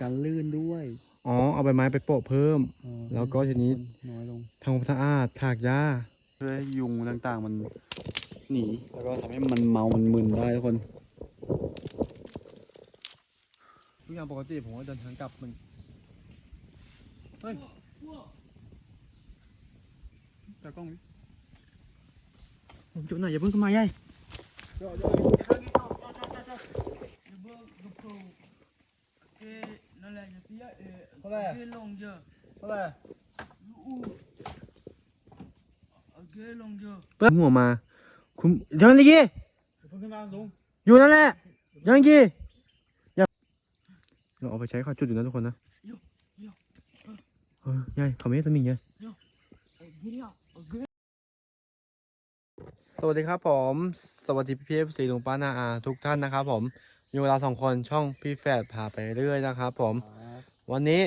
การลื่นด้วยอ๋อเอาใบไม้ไปโปะเพิ่ม เออแล้วก็ทีนี้น้อยลงทำความสะอาดถากหญ้าเพื่อให้ยุงต่างๆ มันหนีแล้วก็ทำให้มันเมา มันมึนได้ทุกคนทุกอย่างปกติผมก็เดินทางกลับมันเฮ้ยตากล้องดิผมจุดไหนอย่าเพิ่งเข้ามาใหญ่เท่าไหร่เปิดหัวมา คุณยอนกี้เพิ่งขึ้นมาลุงอยู่นั่นแหละย้อนกี้อย่าเราเอาไปใช้เข้าจุดอยู่นะทุกคนนะเออใหญ่เขาไม่ให้สมิงไงสวัสดีครับผม สวัสดีพี่เอฟซีลุงป้านาอาทุกท่านนะครับผม มีเวลาสองคนช่องพี่แฝดพาไปเรื่อยนะครับผม วันนี้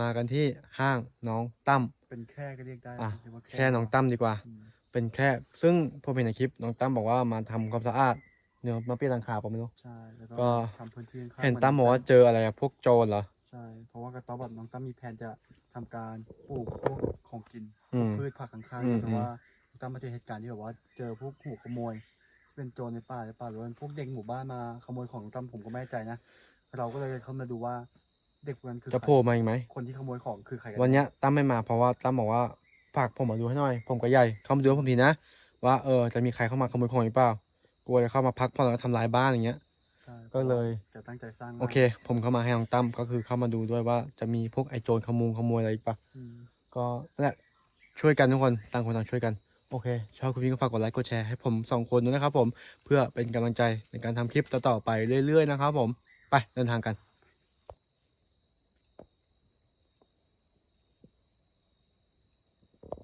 มากันที่ห้างน้องตั้มเป็นแค่ก็เรียกได้อะเรียกว่าแค่น้องตั้มดีกว่า อืมเป็นแค่ ซึ่งผมเห็นในคลิปน้องตั้มบอกว่ามาทำความสะอาดเนี่ยมาเปลี่ยนหลังคาผมไม่รู้ ใช่แล้วก็ก็ ทำพื้นที่ข้างๆเห็นตั้มบอกว่าเจออะไรอะพวกโจรเหรอ ใช่เพราะว่ากระต๊อบแบบน้องตั้มมีแผนจะทำการปลูกพวกของกินอืม พืชผักข้างอืมๆแต่ว่าน้องตั้มมาเจอเหตุการณ์ที่แบบว่าเจอพวกหัวขโมย เป็นโจรในป่าในป่าหรือว่าพวกเด็กหมู่บ้านมาขโมยของน้องตั้มผมก็ไม่แน่ใจนะ เราก็เลยเข้ามาดูว่าเด็กพวกนั้นคือจะใครโผล่มาอีกไหม คนที่ขโมยของคือใครกัวันเนี้ยตั้มไม่มาเพราะว่าตั้มบอกว่าฝากผมมาดูให้หน่อย ผมก็ใหญ่เข้ามาดูให้ผมทีนะ ว่าเออจะมีใครเข้ามาขโมยของหรือเปล่ากลัวจะเข้ามาพักผ่อนแล้วทำลายบ้านอย่างเงี้ย ใช่ก็เลย จะตั้งใจสร้างโอเค ผมเข้ามาให้น้องตั้มก็คือเข้ามาดูด้วยว่าจะมีพวกไอโจรขโมยขโมยอะไรอีกปะอืมก็นั่นแหละช่วยกันทุกคนต่างคนต่างช่วยกัน โอเค ชอบคลิปนี้ก็ฝากกดไลค์กดแชร์ให้ผมสองคนด้วยนะครับผมเพื่อเป็นกำลังใจในการทำคลิปต่อๆไปเรื่อยๆนะครับผมไปเดินทางกัน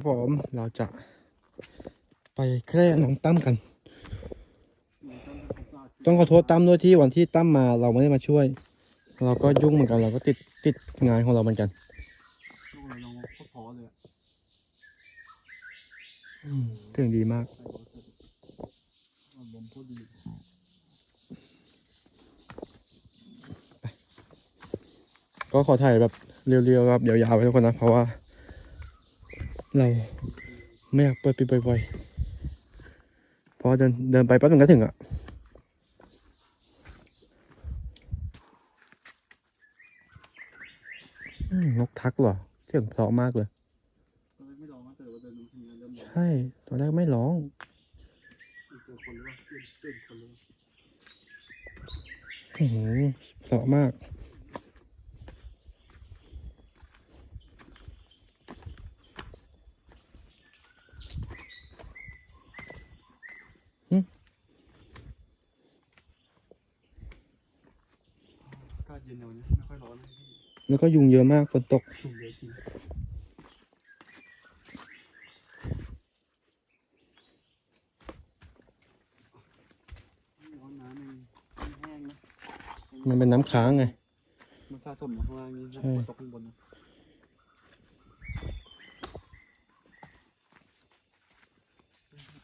ผมเราจะไปแคร่น้องตั้มกัน ต้องขอโทษตั้มด้วยที่วันที่ตั้มมาเราไม่ได้มาช่วย เราก็ยุ่งเหมือนกันเราก็ติดติดงานของเราเหมือนกัน ลูกเรายังโคตรพอเลยอะ อืม เสียงดีมาก ก็ขอถ่ายแบบเรียวๆแบบยาวๆไว้ทุกคนนะ เพราะว่า เราไม่อยากเปิดปิดบ่อยๆพราะว่าเดินเดินไปแป๊บนึงก็ถึงอะนกทักเหรอเสียงเพราะมากเลย ช่ตอนแรกไม่ร้องเจอคนหรือเปล่าเปลี่ยนเปลี่ยนคนหรือเปล่าโอ้โหเพราะมากอากาศเย็นเดี๋ยวนี้ไม่ค่อยร้อนเลยพี่แล้วก็ยุงเยอะมากฝนตก ชุ่มเยอะจริงร้อนน้ำมันแห้งนะ มันเป็นน้ำค้างไง มันสะสมอยู่ข้างล่างนี่ใช่ ฝนตกข้างบนนะ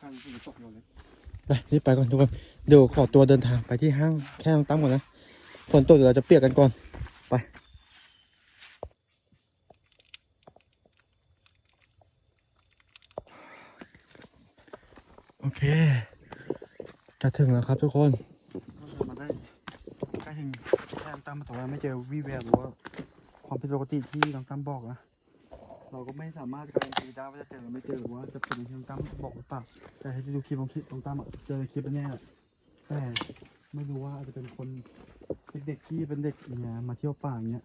การฝนตกอยู่เลยไปรีบไปก่อนทุกคนเดี๋ยวขอตัวเดินทางไปที่ห้างแค่ห้างตั้มก่อนนะฝนตกเดี๋ยวเราจะเปียกกันก่อนไปโอเค จะถึงแล้วครับทุกคน ก็เดินมาได้ใกล้ถึงแค่น้ำ ตั้มแต่ว่าไม่เจอวี่แววหรือว่าความผิดปกติที่น้องตั้มบอกนะเราก็ไม่สามารถการันตีได้ว่าจะเจอหรือไม่เจอหรือว่าจะเป็นอย่างที่น้องตั้มบอกหรือเปล่าแต่ให้ดูคลิปของคลิปน้องตั้มอะเจอในคลิปแน่ๆแหละแต่ไม่รู้ว่าอาจจะเป็นคนเด็กๆที่เป็นเด็กเนี่ยมาเที่ยวป่าอย่างเงี้ย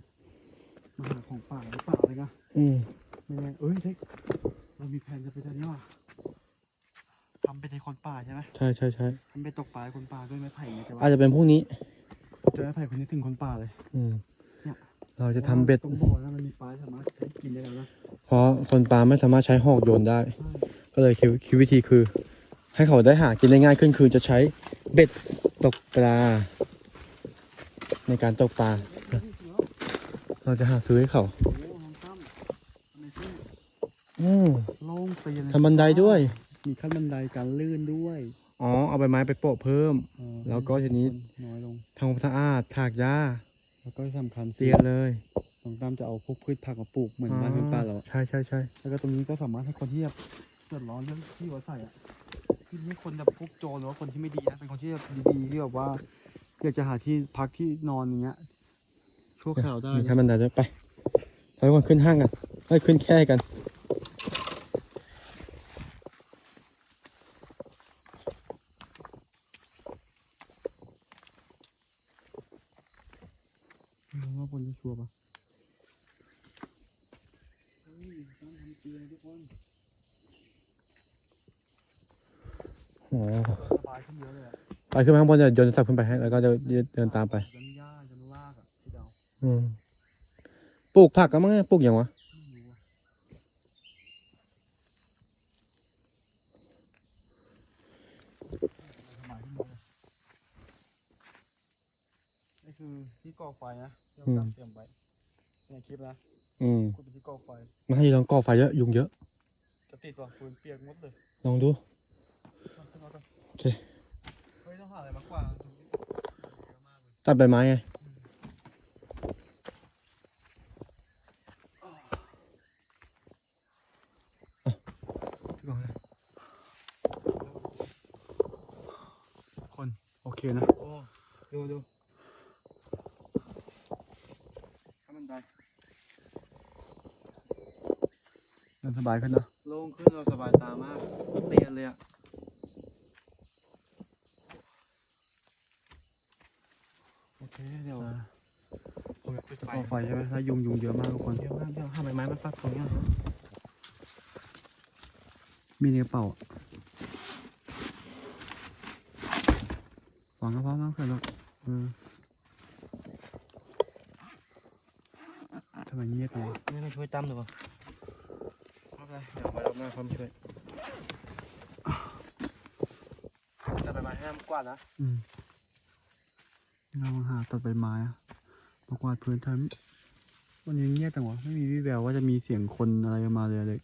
มาหาของป่าหรือเปล่าอะไรเงี้ยอืมไม่แน่เอ้ยเด็กเรามีแผนจะไปทำนี่ว่ะทำเป็นคนป่าใช่ไหมใช่ใช่ใช่ทำไปตกปลาให้คนป่าด้วยไม้ไผ่ไงแต่ว่าอาจจะเป็นพวกนี้ เจอไม้ไผ่คนนี้ถึงคนป่าเลยอืมเนี่ยเราจะทำเบ็ด ตรงบ่อนั้นมันมีปลาสามารถใช้กินได้แล้วนะเพราะคนปลาไม่สามารถใช้หอกโยนได้ใช่ก็เลยคิดคิดวิธีคือ ให้เขาได้หากินได้ง่ายขึ้นคือจะใช้เบ็ดตกปลา ในการตกปลา เราจะหาซื้อให้เขา โอ้โหน้องตั้มทำไมชื่ออืมโล่งเตียนเลยทำบันไดด้วย มีขั้นบันไดการลื่นด้วย อ๋อ เอาใบไม้ไปโปะเพิ่มเออแล้วก็ทีนี้ น้อยลง ทำความสะอาดถากหญ้าเอแล้วก็ที่สำคัญเตียนเลยน้องตั้มจะเอาพวกพืชผักมาปลูกเหมือนบ้านเพื่อนป้าเราอะใช่ใช่ใช่แล้วก็ตรงนี้ก็สามารถให้คนที่แบบเดือดร้อนเรื่องที่อยู่อาศัยอะที่นี่คนแบบพวกโจรหรือว่าคนที่ไม่ดีนะเป็นคนที่แบบดีๆที่แบบว่าอยากจะหาที่พักที่นอนอย่างเงี้ยชั่วคราวได้มีนะขั้นบันไดด้วยไปไปก่อนขึ้นห้างกันไปขึ้นแค่กัน ไม่รู้ว่าบนจะชัวร์ปะเฮ้ยต้องทำเตียงทุกคน โอ้โห สบายขึ้นเยอะเลย อะไปขึ้นไปข้างบนเดี๋ยวโยนสับขึ้นไปให้แล้วก็เดินเดินตามไป ยันหญ้ายันลากอะพี่เดาอืมปลูกผักกันมั้งปลูกอย่างวะ ไม่รู้อะสบายขึ้นเยอะเลยนี่คือที่ก่อไฟนะที่เราเตรียมไว้ในคลิปนะอืมคุณเป็นที่ก่อไฟมาให้ลองก่อไฟเยอะยุงเยอะจะติดว่ะฟืนเปียกหมดเลยลองดูเอาขึ้นมาก่อนโอเค กกว่าตรงนี้เยอะมากเลยตัดใบไม้ไงที่ก่อนเลยคนโอเคนะ โอ้ดูดูข้ามันไดเดินสบายขึ้นนะโล่งขึ้นเราสบายตามากเตียนเลยอะ โอเคเดี๋ยว ผมจะปิด จะ ไฟก่อไฟใช่ไหมถ้ายุงยุงเยอะมากทุกคนเยอะมากเดี๋ยวทำใบไม้มันปักตรงเนี้ยมีในกระเป๋าอะวางกระเพาะมากเลยหรอกเออทำไมเงียบเลยวะนี่เราช่วยตั้มดูป่ะไม่เป็นไรเดี๋ยวไปรอบหน้าเขามาช่วยตัดใบไม้ให้มันกวาดนะอืมเรามาหาตัดใบไม้อะ มากวาดพื้นทำวันนี้เงียบจังวะไม่มีวี่แววว่าจะมีเสียงคนอะไรมาเลยเลย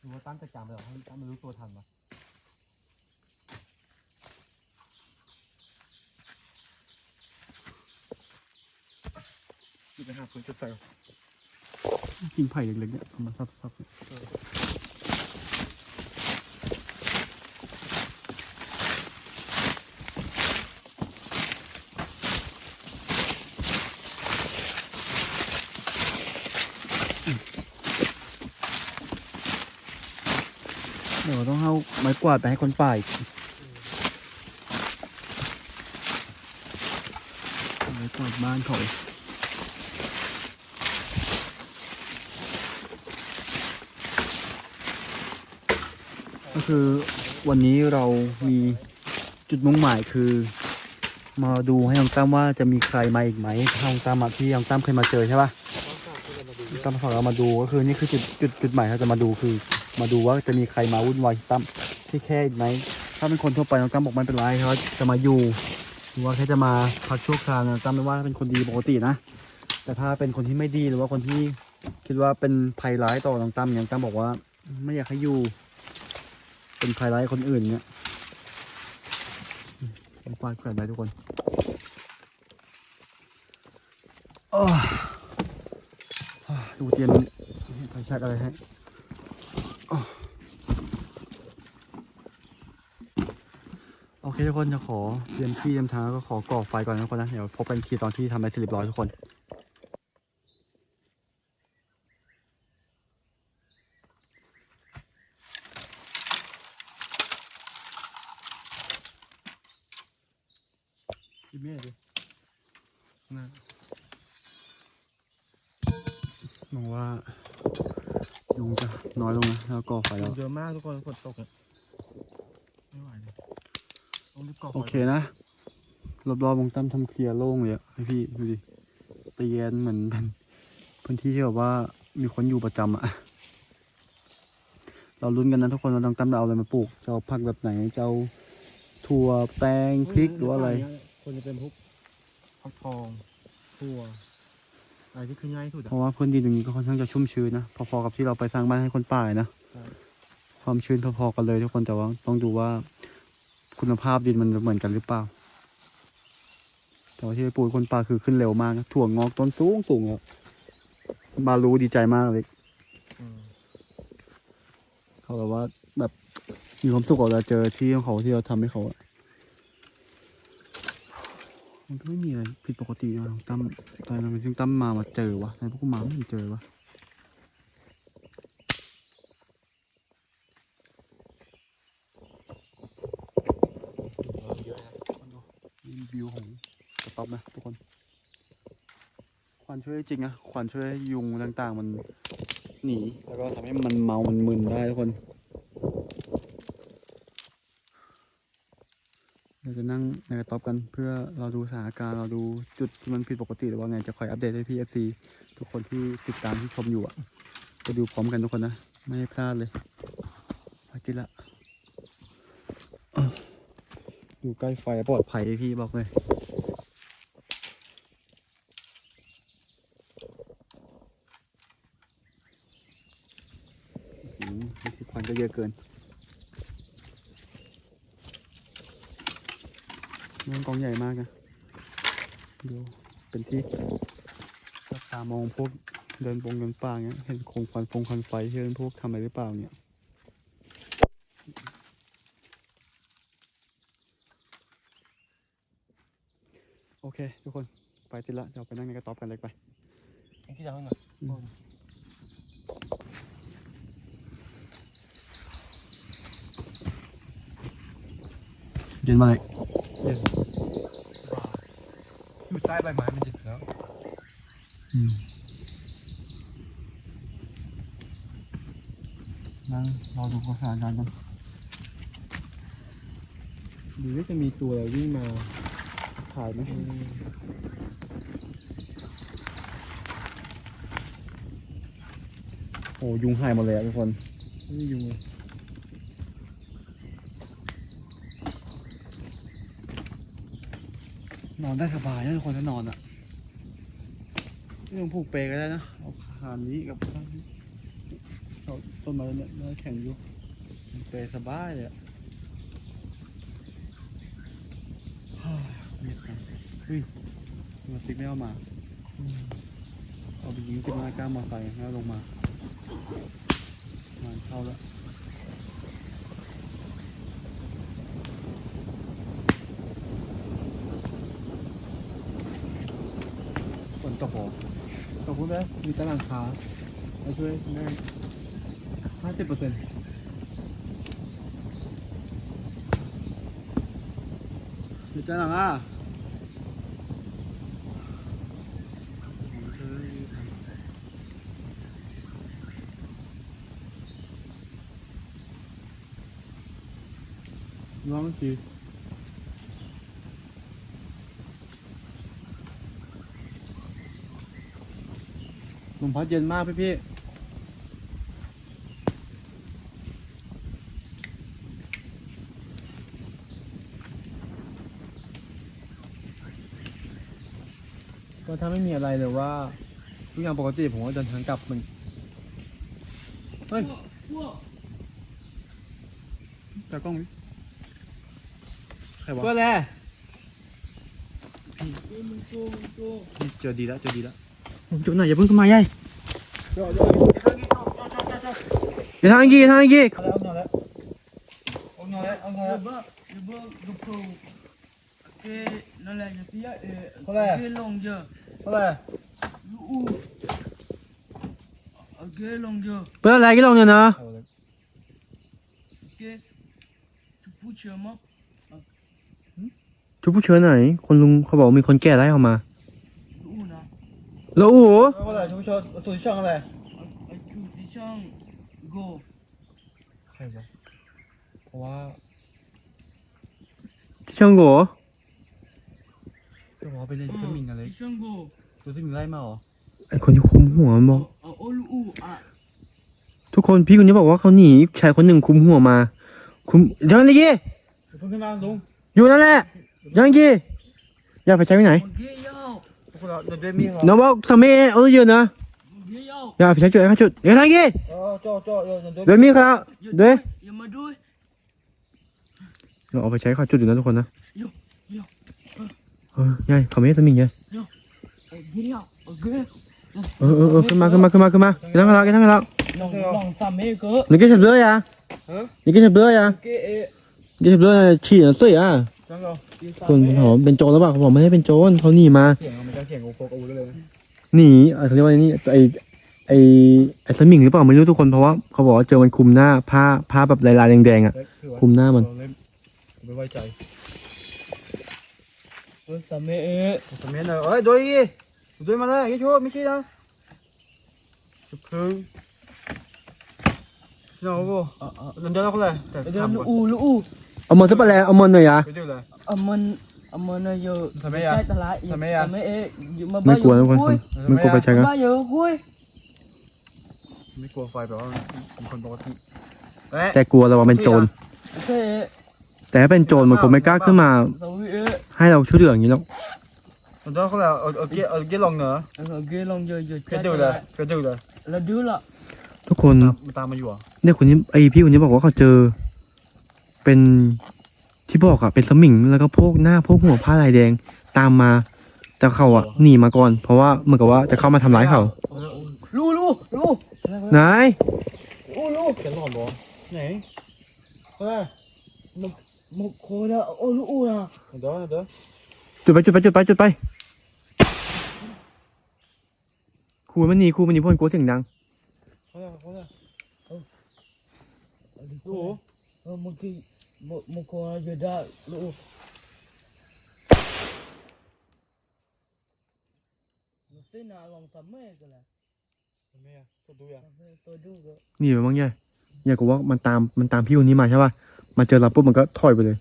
ดูว่าตั้มจะจำเลยให้ตั้มมันรู้ตัวทันปะหยิบไปหาพื้นจุดไฟก่อนกิ่งไผ่เล็กๆเนี่ยเอามาซับซับเดี๋ยวต้องเอาไม้ กวาดไปให้คนป่าอีกไม้กวาดบ้านเขาก็คือวันนี้เรามีจุดมุ่งหมายคือ มาดูให้น้องตั้มว่าจะมีใครมาอีกไหมถ้าน้องตั้มอะที่น้องตั้มเคยมาเจอใช่ปะน้องตั้มขอเรามาดูก็คือนี่คือจุดจุดจุดหมายเราจะมาดูคือ มาดูว่าจะมีใครมาวุ่นวายตั้ม ที่แค่ไหม ถ้าเป็นคนทั่วไปน้องตั้มบอกไม่เป็นไรเขาจะมาอยู่หรือว่าแค่จะมาพักชั่วคราวน้องตั้มไม่ว่าเป็นคนดีปกตินะ แต่ถ้าเป็นคนที่ไม่ดีหรือว่าคนที่คิดว่าเป็นภัยร้ายต่อน้องตั้มอย่างตั้มบอกว่า ไม่อยากให้อยู่ เป็นภัยร้ายคนอื่นเนี่ยผมควาดแขวนไว้ทุกคนอ้อดูเตียนไปชักอะไรให้อ้อโอเค ทุกคนจะขอเตรียมที่เตรียมทางแล้วก็ขอก่อไฟก่อนนะทุกคนนะ เดี๋ยวพบกันทีตอนที่ทำอะไรเสร็จเรียบร้อยทุกคนกินเมียดินะมองว่ายุงจะน้อยลงนะแล้วก่อไฟแล้ว เยอะมากทุกคนฝนตกอะไม่ไหวเลยต้องรีบก่อไฟ โอเคนะรอบๆวงตั้มทำเคลียร์โล่งเลยอะให้พี่ดูดิเตียนเหมือนเป็นพื้นที่ที่แบบว่ามีคนอยู่ประจำอะเราลุ้นกันนะทุกคนว่าน้องตั้มจะเอาอะไรมาปลูกจะเอาผักแบบไหนจะเอาถั่วแตงพริกหรือว่าอะไร คนจะเป็นพวกฟักทองถั่วอะไรที่ขึ้นง่ายที่สุดเพอะราะว่าพื้นดินตรงนี้ก็ค่อนข้างจะชุ่มชื้นนะพอๆกับที่เราไปสร้างบ้านให้คนป่าเลยนะใช่ความชื้นพอๆกันเลยทุกคนแต่ว่าต้องดูว่า คุณภาพดินมันเหมือนกันหรือเปล่าถแต่ว่าที่ไปปลูกคนป่าคือขึ้นเร็วมากนะถั่วงอกต้นสูงสูงแล้วบารู้ดีใจมากเลยเขาแบบว่าแบบมีความสุขเราเจอที่ของเขาที่เราทำให้เขาอะมันก็ไม่มีอะไรผิดปกตินะตั้มตอนนั้นมันซึ่งตั้มมามาเจอวะแต่พวกกูมาไม่เห็นเจอวะ นี่วิวของสต็อปนะทุกคน ควัน ช่วยได้จริงนะควันช่วยให้ยุงต่างๆ มันหนีแล้วก็ทำให้มันเมา มันมึนได้ทุกคนเราจะนั่งในกระต๊อบกันเพื่อเราดูสถานการณ์เราดูจุดที่มันผิดปกติหรือว่าไงจะคอยอัปเดตให้พี่เอฟซีทุกคนที่ติดตามที่ชมอยู่อะจะดูพร้อมกันทุกคนนะ ไม่ให้พลาดเลยไปกินละอยู่ใกล้ไฟปลอดภัยพี่บอกเลยอื้อหือนี่ที่ควันก็เยอะเกินมันกองใหญ่มากนะดูเป็นที่จับตามองพวกเดินปงเดินป่าเงี้ยเห็นโคงควันฟงควันไฟที่เป็นพวกทำอะไรหรือเปล่าเนี่ยโอเค ทุกคนไปติดละเดี๋ยวไปนั่งในกระต๊อบกันเล็กไปที่จะให้หน่อย เย็นมากอยู่ใต้ใบไม้มันจะแล้วนั่งรอดูสถานการณ์กันหรือว่าจะมีตัวอะไรวิ่งมาถ่ายไหมโอ้ยุงหายหมดเลยอะทุกคนไม่ยุงเลย นอนได้สบายนะทุกคนถ้านอนอะไม่ต้องผูกเปก็ได้นะเอาขานนี้กับข้างนี้เอาต้นไม้เนี่ยน่าแข็งอยู่เปสบายเลยอะฮ่เงียบจังเฮ้ยมาซิกไม่เอามาเอาไปยิงขึ้นมากล้ามมาใส่แล้วลงมางานเข้าแล้ว ตกโหขอบคุณนะมีตารางคามาช่วยได้ห้าสิบเปอร์เซ็นต์มีจ้าหนังอะน้องสิ ลมพัดเย็นมากพี่พี่ก็ถ้าไม่มีอะไรเลยว่าทุกอย่างปกติผมก็เดินทางกลับมันเฮ้ยตากล้องดิใครวะก็แลนี่เจอดีแล้วเจอดีแล้ว จุดหน่อยอย่าเพิ่งขึ้นมาใหญ่จอดจอดอย่าทางกี่ทางกี่เอาแล้วเอาแล้วเอาแล้ว Là bas, là bas, le pro. Ok, là là, il y a pire, et. Voilà. Ok, longueur. เท่าไหร่ Où Ok, longueur. เปิดอะไรกี่ลงเนี่ยนะทุกผู้เชิญไหนคนลุงเขาบอกมีคนแก่ไล่ออกมา แล้วโอ้โหเท่าไหร่ทุกชนตัวช่องอะไร À tout, des champs. Go. ใครวะเพราะว่าที่เชิงโกจะบอกไปเล่นสมิงอะไร Des champs, go. ตัวสมิงไล่มาเหรอไอคนที่คุมหัวมันบอก À all où À. ทุกคนพี่คนนี้บอกว่าเขาหนีชายคนหนึ่งคุมหัวมา คุมเดี๋ยวนี่กี้เพิ่งขึ้นมาลุงอยู่นั่นแหละเดี๋ยวนี่กี้อยากไปใช้ที่ไหน Ok, yo. พวกเราเดินด้วยมีเหรอน้องบอกสามีเอาเยอะนะ Ok, yo. อยากไปใช้จุดไหน น้องบอกสามีเขาต้องยืนน네밍아 너뭐 섬에 어느 지나 야 비상주 애가 주 연하게 어저저야 네밍아 네 연마도 เราเอาไปใช้ข้าจุดอยู่นะทุกคนนะเออยายเขาไม่ให้สมิงยายเออเออเออขึ้นมาขึ้นมาขึ้นมาขึ้นมากินทั้งกันแล้วกินทั้งกันแล้วนี่กินเฉลือย่ะนี่กินเฉลือยอะนี่กินเฉลือยะฉี่เสืออะ คน mê. เขาบอกเป็นโจรแล้วเปล่าเขาบอกไม่ได้เป็นโจรเขาหนีมาเสียงมันจะเสียงโอโฟกอาวุธเลยหนีเขาเรียกว่าอนี่ไอไอไอสมิงหรือเปล่าไม่รู้ทุกคนเพราะว่าเขาบอกว่าเจอมันคลุมหน้าผ้าผ้าแบบลายๆแดงๆอะคลุมหน้ามันไม่ไว้ใจ Ôi, xàm mê, ê. สมัยนั้นเอ้ยดูดิดูมาเลยยี่ชัวไม่ใช่นะจุดเพลิงชิโน่โว้ Ờ, ờ. เดินเดินแล้วก็เลยแต่ Ê, ทำ nó ก่อน u, nó u. เอามันซะไปแล้วเอามันหน่อยอะ ไปดูเลย Ờ, mình, ờ, mình là giờ. Xàm mê Cái à? trái ta lại. Xàm mê à? Xàm mê, ê. Giờ mà ไม่ bao กลัว giờ ทุกคน khui? ไม่กลัวไปใช้กัน Bao giờ khui? ไม่กลัวไฟแบบว่าเป็นคนปกติและแต่กลัวเราว่าเป็นโจร Thế, แต่ถ้าเป็นโจรมันคงไม่กล้าขึ้นมา sao ghê, ê. ให้เราช่วยเหลืออย่างนี้หรอกเดินเขาแล้วเอาเอาเกี้ยเอาเกี้ยลงเหรอ Ờ, ghê lòng giờ, giờ ไป trái ดู ta เลย lại. ไปดูเลย Là đứa lạ. ทุกคนตามมันตามมาอยู่เหรอเนี่ยคนนี้ไอพี่คนนี้บอกว่าเขาเจอ เป็น ที่บอกอะเป็นสมิงแล้วก็พวกหน้าพวกหัวผ้าลายแดงตามมา แต่เขาอะหนีมาก่อน เพราะว่าเหมือนกับว่าจะเข้ามาทำร้ายเขา Lu, lu, lu. ไหน Lu, lu. แกหลอนเหรอไหนเฮ้ย Một, một khối đó. Ô, lu, u nè. เดี๋ยวเดี๋ยวจุดไปจุดไปจุดไปจุดไปครูมันหนีครูมันหนีเพราะมันกลัวเสียงดังเขาเลยเขาเลย Ờ, đi ดู khui. Ờ, một cái, một, một khối giờ đã, lu. Nó tên là lòng xàm mê cơ là. แม่ก็ดูอย่าง Xàm mê, tôi đu cơ. หนีไปบ้างใหญ่ใหญ่กว่ามันตามมันตามพี่คนนี้มาใช่ป่ะมาเจอเราปุ๊บมันก็ถอยไปเลย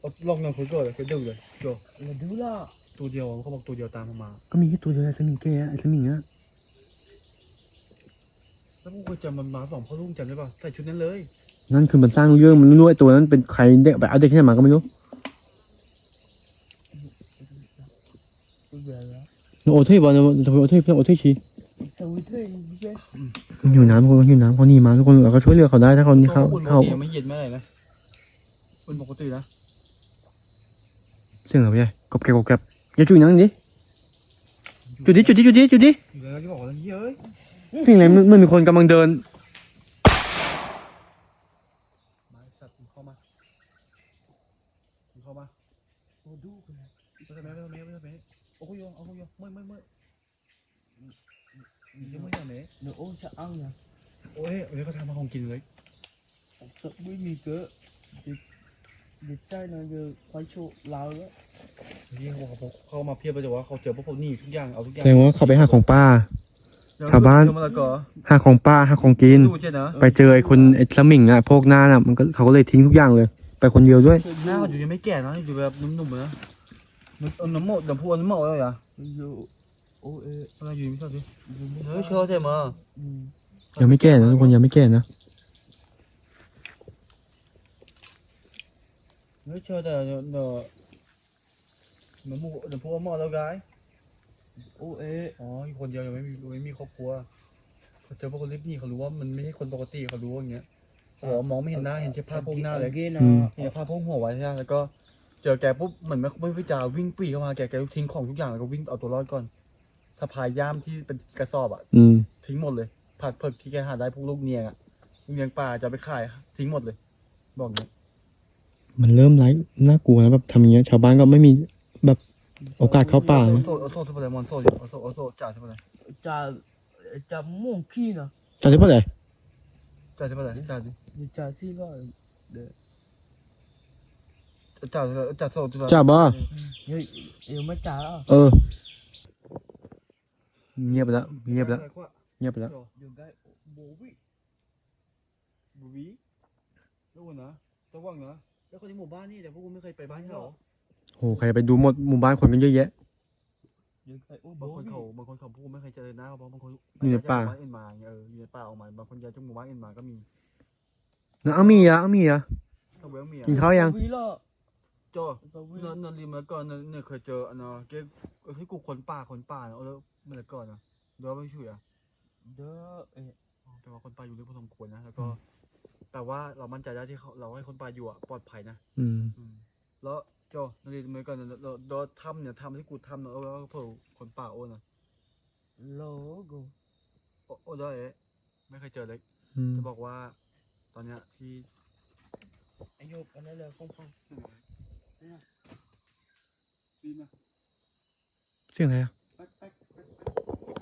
เอาลองหนึ่งคุยก่อนเลยคุยดูเลยดู Là đứa lạ. ตัวเดียวเขาบอกตัวเดียวตามมา ก็มีแค่ตัวเดียวไอ้สมิงแกไอ้สมิงอะแล้วพวกคุณจำมันมาสองพ่อลูกจำได้ป่ะใส่ชุดนั้นเลย นั่นคือมันสร้างเรื่องมันไม่รู้ไอ้ตัวนั้นเป็นใครเด็กไปเอาเด็กที่ไหนมาก็ไม่รู้ Tôi về đó. โอ้เท่บอลโอ้เท่เพื่อนโอ้เท่ชี Sao quý thuê như thế? มันอยู่น้ำคนอยู่น้ำเขาหนีมาทุกคนเราก็ช่วยเหลือเขาได้ถ้าเขานี่เขาอุ่นปเขากติไม่เย็นไม่อะไรนะอุ่นปกตินะเสียงอะไรกบแกบกบแกบอย่าจุดนั่งดิจุดดิจุดดิจุดดิจุดดิอยู่แล้วที่บอกว่าเฮ้ยสิ่งอะไรมันมันมีคนกำลังเดิน มาสัตว์เข้ามาเข้ามา Ô, đu cơ là. ไม่ใช่แม่ไม่ใช่แม่ไม่ใช่แม่โอ้ยโอ้ยไม่ไม่ไม่ยังไม่ใช่แม่ Nó ôn sao ăn nè. โอ้ยเดี๋ ยวเขาทำมาของกินเลย Sợ quý mì cơ. Thì, thì trai nó giờ khoai chỗ lao đó. ที่เขาบอกเขามาเพียบเลยแต่ว่าเขาเจอพวกผมนี่ทุกอย่างเอาทุกอแสย่างดงว่าเขาไปหาของป้า ชาวบ้าน เจอมะละกอหาของป้าหาของกิน ดูใช่เนอะไปเจอไอ้คนไอ้สมิงอะพวกหน้าน่ะมันก็เขาก็เลยทิ้งทุกอย่างเลย ไปคนเดียวด้วย หน้าเขาอยู่ยังไม่แก่นะอยู่แบบนุ่มๆนะน้ำน้ำหมดน้ำพุน้ำหมดเลยอะ Giờ, ô, ê. อะไรอยู่ไม่ทราบสิ Giờ mới เฮ้ย ra. เชื่อใช่ไหม Ừ. ยังไม่แก่นะทุกคนยังไม่แก่นะ เฮ้ยเชื่อแต่เนอะเนอะน้ำมูน้ำพุน้ำหมดแล้วกาย Ô, ê. อ๋ออยู่คนเดียวยังไม่มีไม่มีครอบครัวเขาเจอพวกคนลิฟต์นี่เขารู้ว่ามันไม่ใช่คนปกติเขารู้ว่าอย่างเงี้ยเขาบอกว่ามองไม่เห็นหน้าเห็นแค่ผ้าโพกหน้าเลย Ghê อืม nè. เห็นผ้าโพกหัวไว้ใช่ไหมแล้วก็เจอแกปุ๊บเหมือนไม่ไม่พิจารวิ่งปรีเข้ามาแกแกทิ้งของทุกอย่างแล้วก็วิ่งเอาตัวรอดก่อนสะพายย่ามที่เป็นกระสอบอะอืม ทิ้งหมดเลยผักเผือกที่แกหาได้พวกลูกเนียงอะลูกเนียงป่าจะเอาไปขายทิ้งหมดเลย บอกอย่างนี้ มันเริ่มไร้น่ากลัวแล้วแบบทำอย่างเงี้ย ชาวบ้านก็ไม่มีแบบโอกาสเข้าป่าเอนะโซ่เอโซทุบอะไรมอนโซ่อยู่เอโซ่เอโซจ่าทุบอะไร Chà, chà muôn khi nè. จำได้ปะเลยจ่าทุบอะไรจ่าดิ Thì chà xin đó. Để. จ่าจ่าโซ่ทุบอะไรจ้าบ้า Giờ, giờ mới chà đó. เออ เงียบไปแล้วเงียบแล้วเงียบไปแล้ว Giờ cái bố vị. บูบีลูกนะระวังนะ แล้วคนที่หมู่บ้านนี่แต่พวกกูไม่เคยไปบ้านเขาโหใครไปดูหมดหมู่บ้านคนกันเยอะแยะ Giờ cái ô บาง bố คน vị. เขาบางคนเขาพูดไม่เคยเจอหน้าเพราะบางคนอยู่ในป่าย้ยจกหมู่บ้านเอ็นมาเอออยู่ในป่าออกมาบางคนย้ายจากหมู่บ้านเอ็นมาก็มีแล้วเอามีอะเอามีอะถ้าเวลมีอะกินข้าวยัง Vị là. โจ้ Sao vị นอนนอนริมแล้วก่อนเนี่ยเคยเจออันเนาะเก๊ที่กูคนป่าคนป่าเนาะแล้วเมื่อก่อนนะเดี๋ยวไม่ช่วยอะ Đó. Ê. แต่ว่าคนป่าอยู่ด้วยพอสมควรนะแล้วก็ แต่ว่าเรามั่นใจได้ที่เขาเราให้คนป่าอยู่อะปลอดภัยนะอืม อืมแล้วโจนาฬิกาเมื่อก่อนเราเราทำเนี่ยทำที่กูทำเนอะเออเผื่อคนป่าโอ้นะ logo โอ้โอ้ได้เอ๊ะไม่เคยเจอเลยอืม จะบอกว่า ตอนเนี้ยที่อายุอันนั้นเลยคงฟังเนี่ยปีมาเสียงอะไรอะ แป๊กแป๊กแป๊กแป๊ก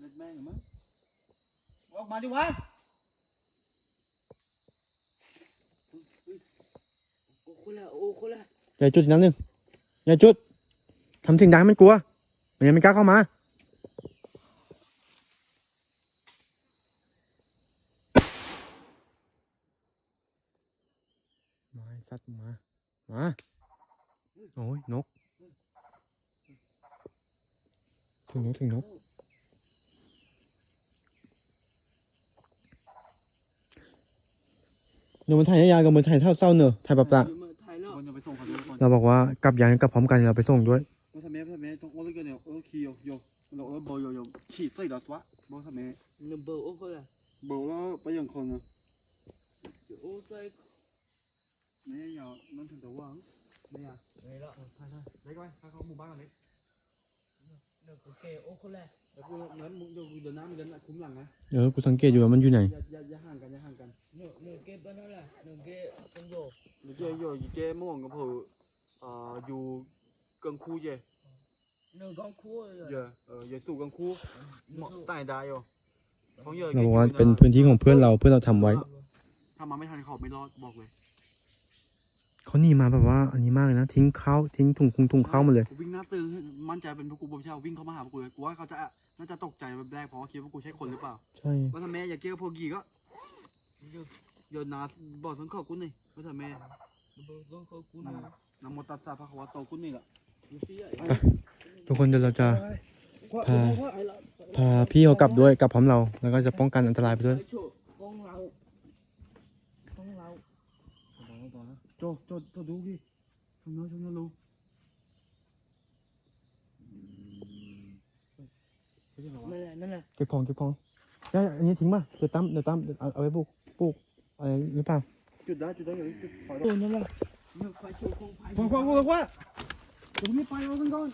เล็ดแม่งเหรอมั้งออกมาดิวะ อย่าจุดอีกนัดหนึ่งอย่าจุดทำสียงดังให้มันกลัว มันยังไม่กล้าเข้ามามาไอ้สัตว์มา มา โอ้ย นก ถึงนก ถึงนกเดี๋ยวมันถ่ายยาวกับมันถ่ายเท่าเศร้าเนอะถ่ายแบบละเมื่อไทยแล้วคนจะไปส่ง เขาด้วยคนเราบอกว่ากลับยังกลับพร้อมกันเราไปส่งด้วยว่าทำไมทำไมต้องโอ้ยกันเนี่ยโอ้ยขี้โยโยเราโอ้ยบอยโยโยฉีดใส่ดอทวะบอกทำไมหนึ่งเบอร์โอ้คนละบอกแล้วไปยังคนนะโอ้ใจไม่ยาวนั่นถึงแต่ว่างไม่ยาไม่ละใช่ใช่เล็กไปถ้าเขาหมู่บ้านกันเล็กหนึ่งโอเคโอ้คนละแต่กูนั้นมึงเดินน้ำเดินคุ้มหลังนะเออกูสังเกตอยู่ว่ามันอยู่ไหนอย่าอย่าอย่าห่างกันอย่าห่างกันหนึ่งหนึ่งเก็บอันนั้นแหละหนึ่งเก็บต้องโยเดี๋ยวเจ๊โยเจ๊ม่วงกับผมอ่าอยู่กังคูเย่หนึ่งกองคู่เลยเย่เออเย่สู่กังคูเหมาะใต้ได้โยของเย่เราบอกว่าเป็นพื้นที่ของเพื่อนเราเพื่อนเราทำไว้ ถ้ามาไม่ทันเขาไม่รอดบอกเลยเขาหนีมาแบบว่าอันนี้มากเลยนะ ทิ้งข้าวทิ้งถุงถุงถุงข้าวมาเลย กูวิ่งหน้าตึงมั่นใจเป็นพวกกูบ่ใช่วิ่งเข้ามาหาพวกกูเลยกูว่าเขาจะน่าจะตกใจแบบแรกเพราะว่าคิดว่ากูใช่คนหรือเปล่าใช่ ว่าทำไมอย่าเกี่ยวพวกกี่ก็โยนนาบอกทั้งขอบคุณนี่ว่าทำไมเบอร์ต้องเขาคู่ นะนำมตัสสะพระคัมภีโตคุณนี่แหละยูซี่อะทุกคนเดี๋ยวเราจะว่าอ่าว่าไปละพาพี่เขากลับด้วยกลับพร้อมเรา แล้วก็จะป้องกันอันตรายไปด้วยโชว์ของเราของเราโจโจโจดูพี่ชมน้อยชมน้อยรู้เฮ้ยเฮ้ยอะไรวะนั่นแหละนั่นแหละเก็บของเก็บของได้อันนี้ทิ้งป่ะเดี๋ยวตั้มเดี๋ยวตั้มเอาเอาไว้ปลูกปลูกอะไรหรือเปล่าจุดได้จุดได้อย่างนี้จุดถอยโอ้นั่นแหละ หนึ่งไฟโชว์ของไฟฟังฟังฟังว่าเดี๋ยวมึงไม่ไปเอาทั้งก้อน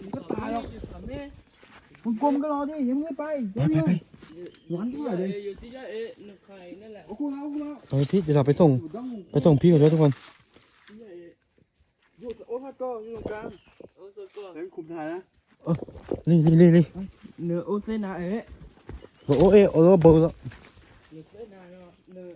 มึงก็ตายหรอกแม่มึงกลมก็รอดิยังไม่ไปไปไปไปร้อนเท่าไหร่เลยยูซี่อะเอ๊ะหนึ่งไข่นั่นแหละโอ้กูแล้วกูแล้วเอาไปพี่เดี๋ยวเราไปส่งอยู่ดั้งไปส่งพี่เขาด้วยทุกคนอยู่โอ้ฮัตก็อยู่ตรงกลางโอ้สกอเฮ้ยคุมถ่ายนะนี่นี่นี่นี่เนื้อโอเซนาเอ๊ะโอ้เอโอ้โหโบโลเนื้อเซนาเนาะเนื้อ